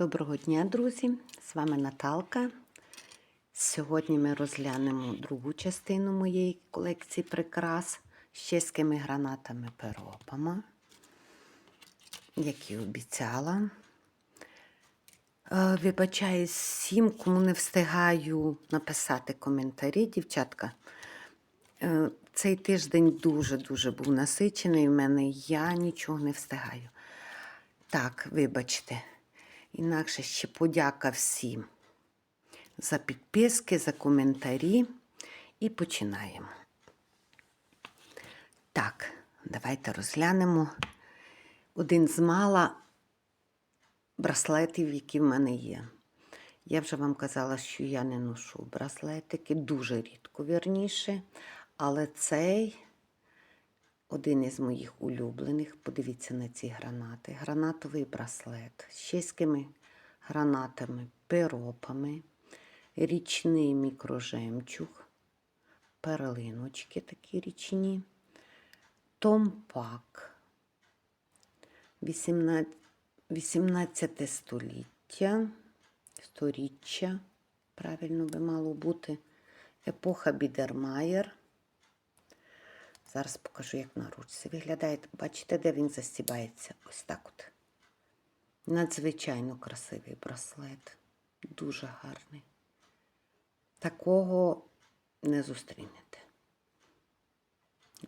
Доброго дня, друзі! З вами Наталка. Сьогодні ми розглянемо другу частину моєї колекції прикрас з чеськими гранатами перопами, як і обіцяла. Е, Вибачаюсь всім, кому не встигаю написати коментарі, дівчатка. Е, Цей тиждень дуже-дуже був насичений у мене, я нічого не встигаю. Так, вибачте. Інакше ще подяка всім за підписки, за коментарі. І починаємо. Так, давайте розглянемо один з мала браслетів, які в мене є. Я вже вам казала, що я не ношу браслетики, дуже рідко, вірніше. Але цей один із моїх улюблених. Подивіться на ці гранати. Гранатовий браслет з чеськими гранатами, пиропами, річний мікрожемчуг, перлиночки такі річні, томпак, 18, 18 століття, сторіччя, правильно би мало бути, епоха Бідермаєр. Зараз покажу, як на ручці виглядає. Бачите, де він застібається? Ось так от. Надзвичайно красивий браслет. Дуже гарний. Такого не зустрінете.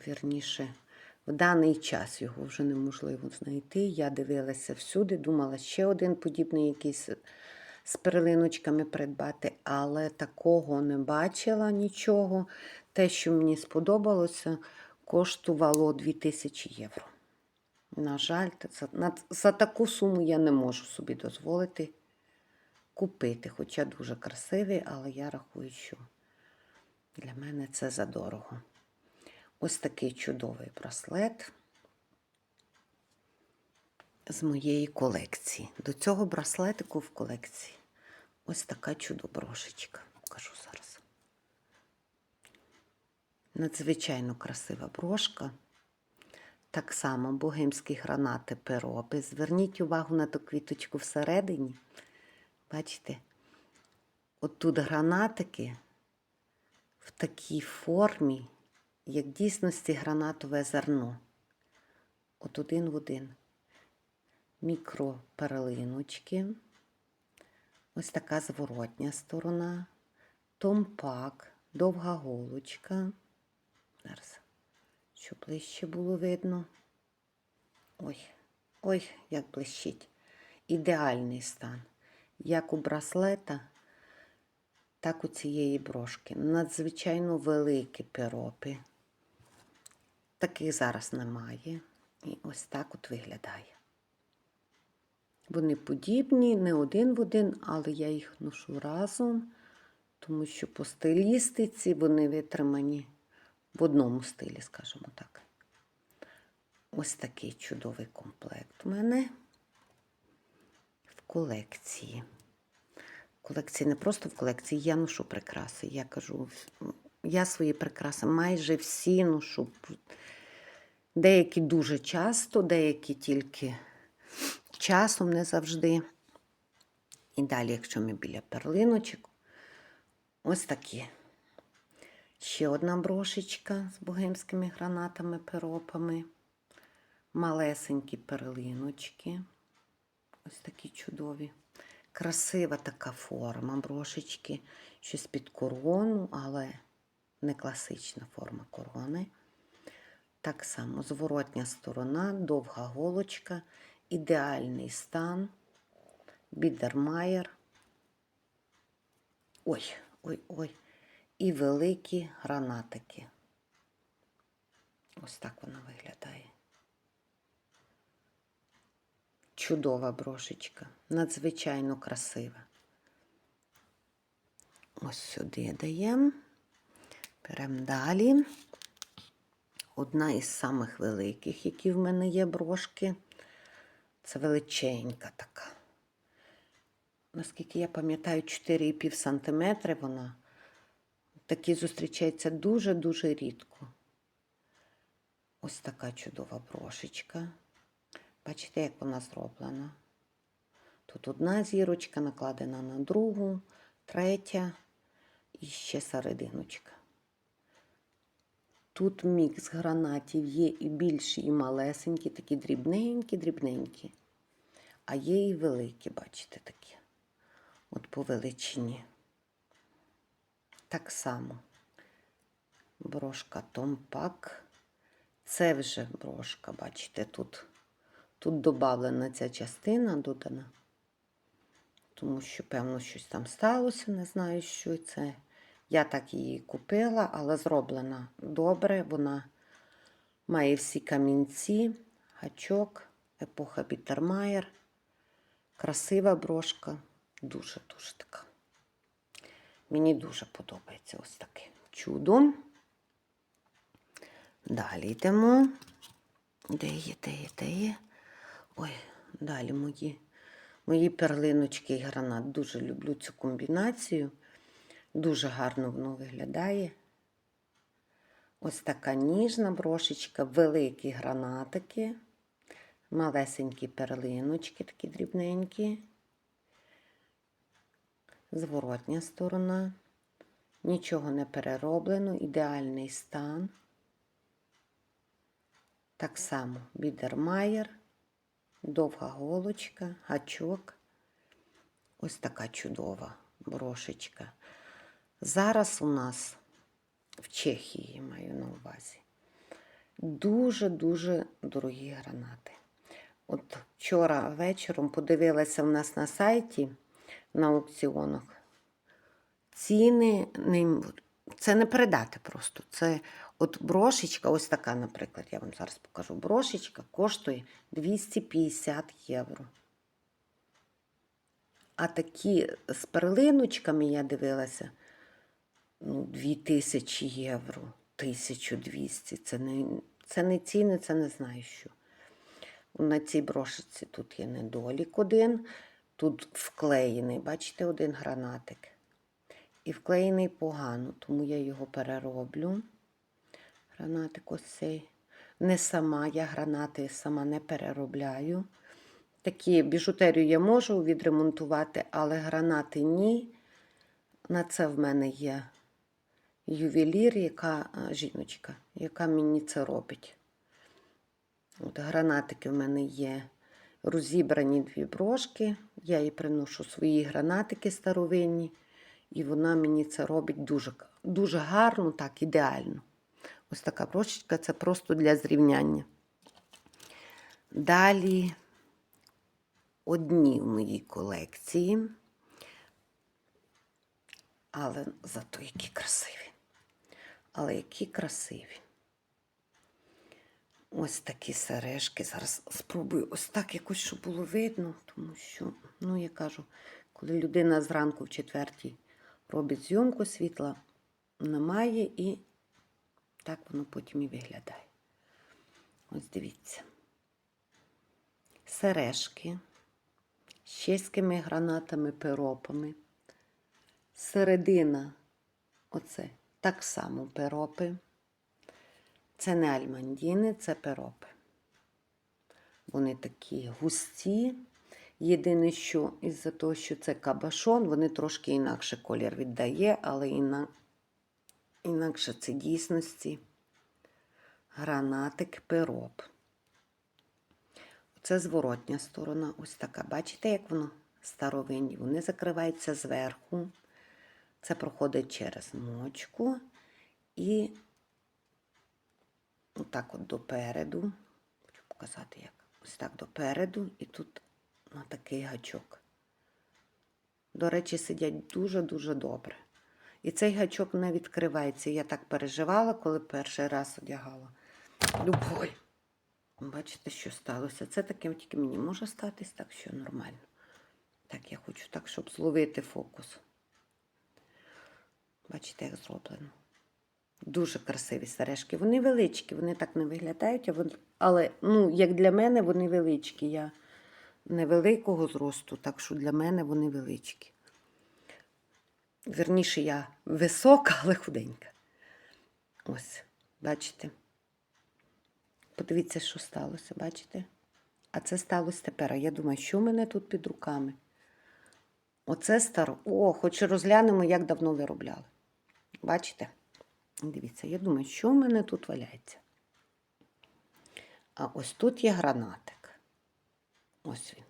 Вірніше, в даний час його вже неможливо знайти. Я дивилася всюди, думала ще один подібний якийсь з перлиночками придбати, але такого не бачила нічого. Те, що мені сподобалося, коштувало 2000 євро. На жаль, за, за таку суму я не можу собі дозволити купити. Хоча дуже красивий, але я рахую, що для мене це задорого. Ось такий чудовий браслет з моєї колекції. До цього браслетику в колекції ось така чудо-брошечка. Покажу зараз. Надзвичайно красива брошка. Так само богемські гранати перопи. Зверніть увагу на ту квіточку всередині. Бачите? От тут гранатики в такій формі, як дійсності гранатове зерно. От один в один. Мікроперлиночки. Ось така зворотня сторона. Томпак, довга голочка. Зараз, щоб ближче було видно. Ой, ой, як блищить. Ідеальний стан. Як у браслета, так у цієї брошки. Надзвичайно великі пиропи. Таких зараз немає. І ось так от виглядає. Вони подібні, не один в один, але я їх ношу разом, тому що по стилістиці вони витримані в одному стилі, скажімо так. Ось такий чудовий комплект у мене в колекції. Колекції не просто в колекції, я ношу прикраси. Я кажу, я свої прикраси майже всі ношу. Деякі дуже часто, деякі тільки часом не завжди. І далі, якщо ми біля перлиночок, ось такі. Ще одна брошечка з богемськими гранатами, перопами. Малесенькі перлиночки. Ось такі чудові. Красива така форма брошечки. Щось під корону, але не класична форма корони. Так само зворотня сторона, довга голочка, ідеальний стан, бідермаєр. Ой, ой, ой. І великі гранатики. Ось так вона виглядає. Чудова брошечка, надзвичайно красива. Ось сюди даємо. Беремо далі. Одна із самих великих, які в мене є брошки. Це величенька така. Наскільки я пам'ятаю, 4,5 см вона. Такі зустрічаються дуже-дуже рідко. Ось така чудова брошечка. Бачите, як вона зроблена? Тут одна зірочка накладена на другу, третя і ще серединочка. Тут мікс гранатів є і більші, і малесенькі, такі дрібненькі, дрібненькі. А є і великі, бачите, такі. От по величині. Так само. Брошка Томпак. Це вже брошка, бачите, тут. Тут додавлена ця частина додана. Тому що, певно, щось там сталося, не знаю, що це. Я так її купила, але зроблена добре. Вона має всі камінці, гачок, епоха Бітермаєр. Красива брошка. Дуже-дуже така. Мені дуже подобається ось таке чудо. Далі йдемо. Де є, де є, де є? Ой, далі мої, мої перлиночки і гранат. Дуже люблю цю комбінацію. Дуже гарно воно виглядає. Ось така ніжна брошечка, великі гранатики, малесенькі перлиночки, такі дрібненькі. Зворотня сторона. Нічого не перероблено, ідеальний стан. Так само бідермаєр, довга голочка, гачок. Ось така чудова брошечка. Зараз у нас в Чехії маю на увазі. Дуже-дуже дорогі гранати. От вчора вечором подивилася в нас на сайті на аукціонах. Ціни не, це не передати просто. Це от брошечка, ось така, наприклад, я вам зараз покажу. Брошечка коштує 250 євро. А такі з перлиночками я дивилася ну, 2000 євро, 1200. Це не, це не ціни, це не знаю що. На цій брошечці тут є недолік один, тут вклеєний, бачите, один гранатик. І вклеєний погано, тому я його перероблю. Гранатик ось цей. Не сама, я гранати сама не переробляю. Такі біжутерію я можу відремонтувати, але гранати ні. На це в мене є ювелір, яка жіночка, яка мені це робить. От Гранатики в мене є розібрані дві брошки. Я їй приношу свої гранатики старовинні, і вона мені це робить дуже, дуже гарно, так, ідеально. Ось така брошечка це просто для зрівняння. Далі одні в моїй колекції, але зато які красиві. Але які красиві. Ось такі сережки. Зараз спробую ось так якось, щоб було видно, тому що, ну, я кажу, коли людина зранку в четвертій робить зйомку, світла немає, і так воно потім і виглядає. Ось дивіться. Сережки з чеськими гранатами, пиропами. Середина, оце так само пиропи. Це не альмандіни, це пиропи. Вони такі густі. Єдине, що із-за того, що це кабашон, вони трошки інакше колір віддає, але іна... інакше це дійсності гранатик пироп. Це зворотня сторона. Ось така. Бачите, як воно старовинні? Вони закриваються зверху. Це проходить через мочку і отак от допереду. Хочу показати, як. Ось так допереду, і тут на такий гачок. До речі, сидять дуже-дуже добре. І цей гачок не відкривається. Я так переживала, коли перший раз одягала. Любой. Бачите, що сталося? Це таким тільки мені може статись, так що нормально. Так, я хочу так, щоб зловити фокус. Бачите, як зроблено. Дуже красиві сережки. Вони величкі, вони так не виглядають, але ну, як для мене вони величкі. Я невеликого зросту, так що для мене вони величкі. Верніше, я висока, але худенька. Ось, бачите? Подивіться, що сталося, бачите? А це сталося тепер. А я думаю, що в мене тут під руками? Оце стар. О, хоч розглянемо, як давно виробляли. Бачите? Дивіться, я думаю, що в мене тут валяється. А ось тут є гранатик. Ось він.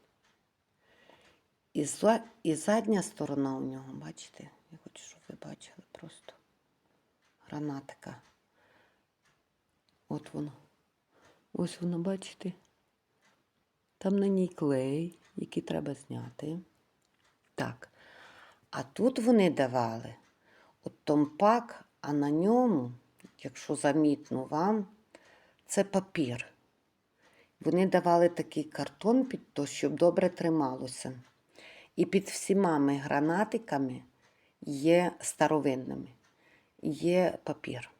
І, за, і задня сторона у нього, бачите? Я хочу, щоб ви бачили просто гранатика. От воно. Ось воно, бачите? Там на ній клей, який треба зняти. Так. А тут вони давали от томпак, а на ньому, якщо замітно вам, це папір. Вони давали такий картон під то, щоб добре трималося. І під всіма гранатиками є старовинними, є папір.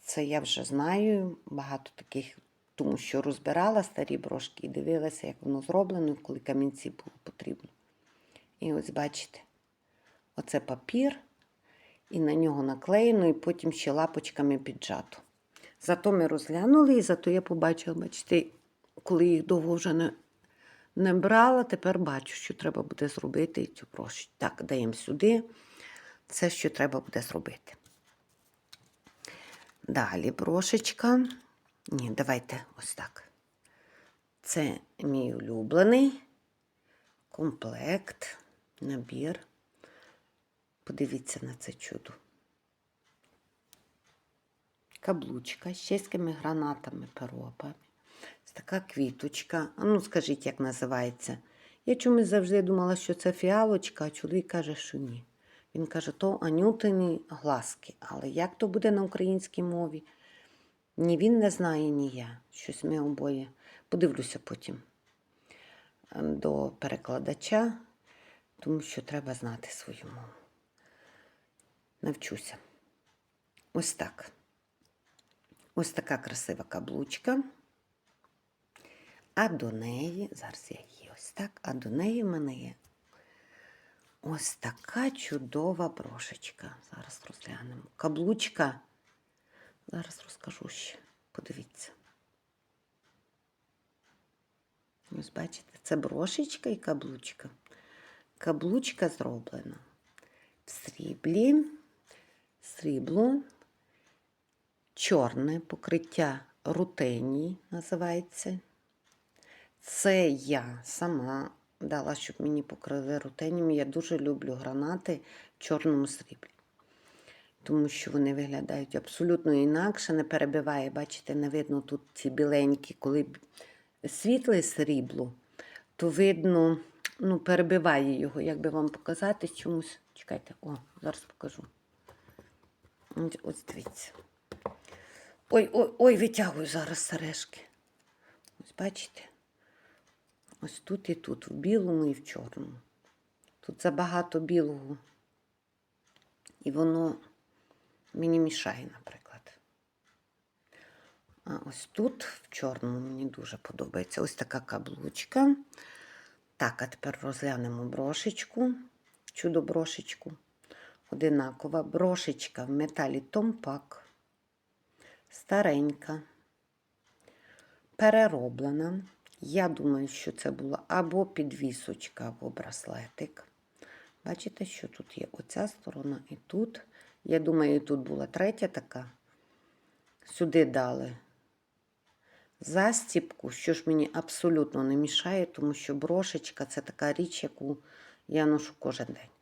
Це я вже знаю, багато таких, тому що розбирала старі брошки і дивилася, як воно зроблено, коли камінці було потрібно. І ось бачите, оце папір, і на нього наклеєно, і потім ще лапочками піджато. Зато ми розглянули, і зато я побачила, бачите, коли їх довго вже не, не брала, тепер бачу, що треба буде зробити цю брошку. Так, даємо сюди. Це, що треба буде зробити. Далі брошечка. Ні, давайте ось так. Це мій улюблений комплект, набір. Подивіться на це чудо. Каблучка з чеськими гранатами, перопами. Така квіточка. Ну, скажіть, як називається? Я чомусь завжди думала, що це фіалочка, а чоловік каже, що ні. Він каже, то анютині глазки. Але як то буде на українській мові? Ні він не знає, ні я. Щось ми обоє. Подивлюся потім е, до перекладача, тому що треба знати свою мову. Навчуся. Ось так. Ось така красива каблучка. А до неї, зараз я її ось так, а до неї в мене є ось така чудова брошечка. Зараз розглянемо. Каблучка. Зараз розкажу ще. Подивіться. Ось бачите, це брошечка і каблучка. Каблучка зроблена в сріблі, срібло, чорне покриття рутенії називається. Це я сама дала, щоб мені покрили рутенієм. Я дуже люблю гранати в чорному сріблі. Тому що вони виглядають абсолютно інакше, не перебиває, бачите, не видно тут ці біленькі, коли світле срібло, то видно, ну, перебиває його, як би вам показати чомусь. Чекайте, о, зараз покажу. Ось- дивіться. Ой, ой, ой, витягую зараз сережки. Ось бачите? Ось тут і тут, в білому і в чорному. Тут забагато білого. І воно мені мішає, наприклад. А ось тут, в чорному, мені дуже подобається. Ось така каблучка. Так, а тепер розглянемо брошечку, чудо брошечку. Одинакова брошечка в металі Томпак. Старенька, перероблена. Я думаю, що це була або підвісочка, або браслетик. Бачите, що тут є оця сторона і тут. Я думаю, тут була третя така. Сюди дали застіпку, що ж мені абсолютно не мішає, тому що брошечка це така річ, яку я ношу кожен день.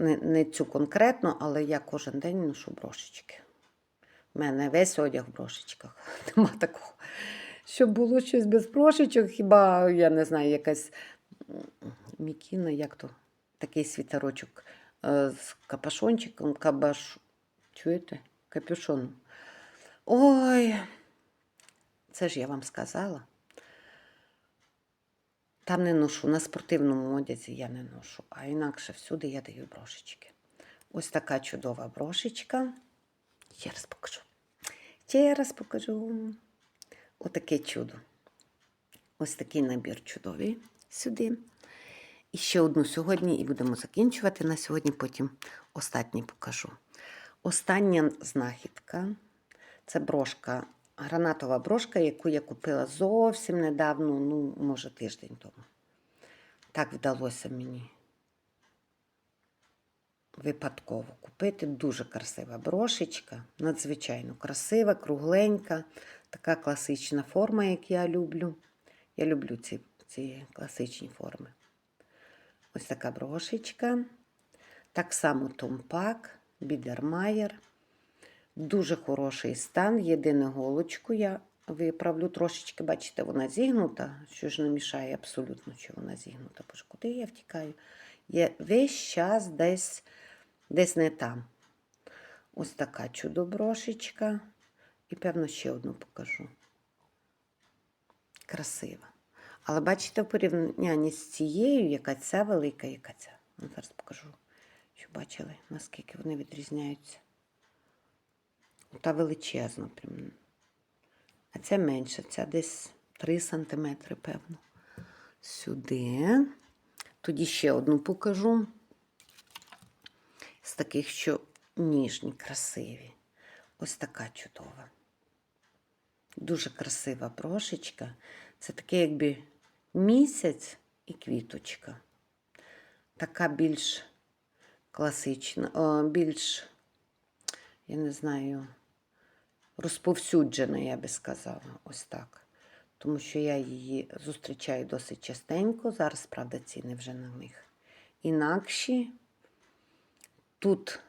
Не, не цю конкретно, але я кожен день ношу брошечки. У мене весь одяг в брошечках. Нема такого. Щоб було щось без брошечок, хіба, я не знаю, якась мікіна, як то, такий світерочок е, з капашончиком, кабаш. Чуєте? Капюшоном. Ой, це ж я вам сказала. Там не ношу, на спортивному одязі я не ношу, а інакше всюди я даю брошечки. Ось така чудова брошечка. Ще раз покажу. Ще раз покажу. Отаке чудо. Ось такий набір чудовий сюди. І ще одну сьогодні, і будемо закінчувати на сьогодні, потім останній покажу. Остання знахідка це брошка, гранатова брошка, яку я купила зовсім недавно, ну, може, тиждень тому. Так вдалося мені випадково купити. Дуже красива брошечка, надзвичайно красива, кругленька, така класична форма, як я люблю. Я люблю ці, ці класичні форми. Ось така брошечка. Так само Томпак, Бідермаєр. Дуже хороший стан. Єдине голочку я виправлю трошечки, бачите, вона зігнута, що ж не мішає абсолютно, що вона зігнута. Боже, куди я втікаю? Я весь час десь, десь не там. Ось така чудо-брошечка. І, певно, ще одну покажу. Красива. Але бачите, в порівнянні з цією, яка ця велика, яка ця. Ну, зараз покажу, щоб бачили, наскільки вони відрізняються. Та величезна, прям. А ця менша, ця десь 3 см, певно. Сюди. Тоді ще одну покажу. З таких, що ніжні, красиві. Ось така чудова. Дуже красива брошечка. Це таке, якби місяць і квіточка. Така більш класична, більш, я не знаю, розповсюджена, я би сказала, ось так. Тому що я її зустрічаю досить частенько. Зараз, правда, ціни вже на них інакші. Тут,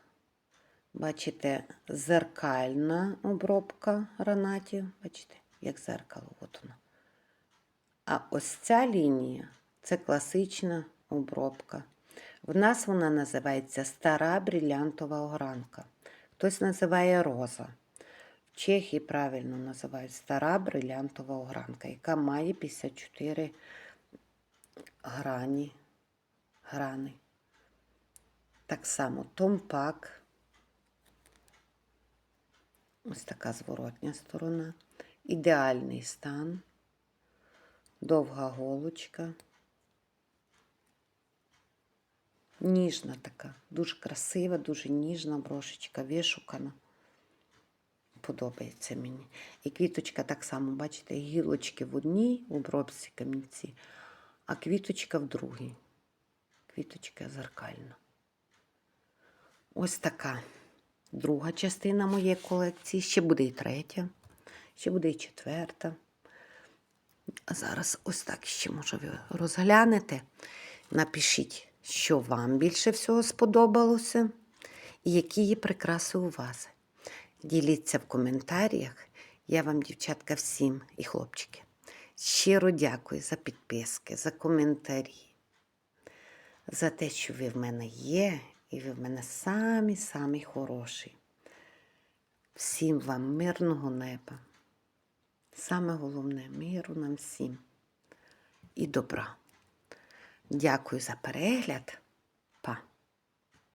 бачите, зеркальна обробка гранатів. Бачите, як зеркало, от воно. А ось ця лінія це класична обробка. В нас вона називається стара брилянтова огранка. Хтось називає роза. Чехії правильно називають стара брилянтова огранка, яка має 54 грані. грани. Так само томпак. Ось така зворотня сторона. Ідеальний стан. Довга голочка. Ніжна така, дуже красива, дуже ніжна брошечка, вишукана. Подобається мені. І квіточка так само, бачите, гілочки в одній обробці камінці, а квіточка в другій. Квіточка зеркальна. Ось така друга частина моєї колекції. Ще буде і третя, ще буде і четверта. А зараз ось так ще, може, ви розглянете. Напишіть, що вам більше всього сподобалося, і які є прикраси у вас. Діліться в коментарях. Я вам, дівчатка, всім і хлопчики. Щиро дякую за підписки, за коментарі, за те, що ви в мене є, і ви в мене самі-самі хороші. Всім вам мирного неба. Саме головне миру нам всім і добра. Дякую за перегляд.